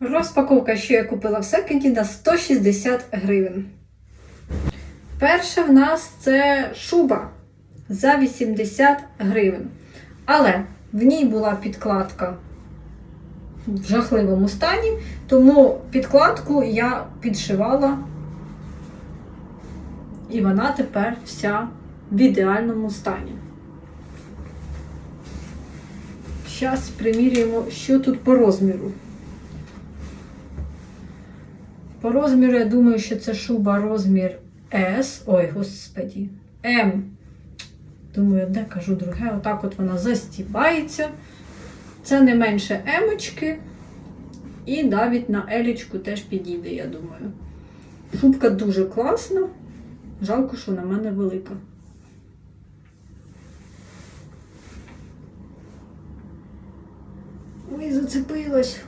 Розпаковка, що я купила в секонді на 160 гривень. Перша в нас це шуба за 80 гривень. Але в ній була підкладка в жахливому стані, тому підкладку я підшивала, і вона тепер вся в ідеальному стані. Зараз приміряємо, що тут по розміру. По розміру, я думаю, що це шуба розмір S. Ой, господі, М. Думаю, одне кажу друге. Отак от вона застібається. Це не менше емочки. І навіть на елічку теж підійде, я думаю. Шубка дуже класна. Жалко, що на мене велика. Ой, зацепилась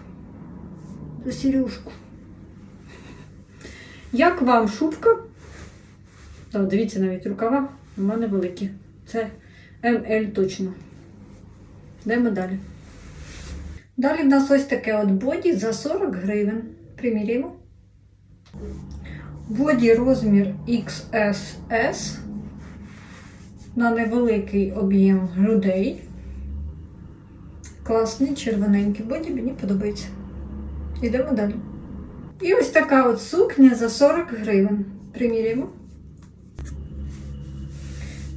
за Сережку. Як вам шубка? О, дивіться, навіть рукава у мене великі. Це МЛ точно. Йдемо далі. Далі в нас ось таке от боді за 40 гривень. Приміряємо. Боді розмір XSS на невеликий об'єм грудей. Класний червоненький боді, мені подобається. Йдемо далі. І ось така от сукня за 40 гривень. Приміряємо.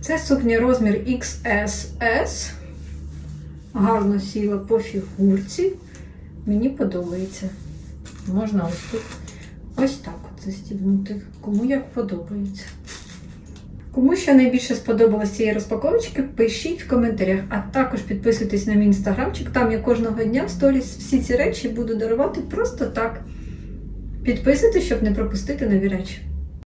Це сукня розмір XSS. Гарно сіла по фігурці. Мені подобається. Можна ось тут ось так от застібнути. Кому як подобається. Кому що найбільше сподобалось цієї розпаковочки, пишіть в коментарях, а також підписуйтесь на мій інстаграмчик. Там я кожного дня в сторіс всі ці речі буду дарувати просто так. Підписуйтесь, щоб не пропустити нові речі.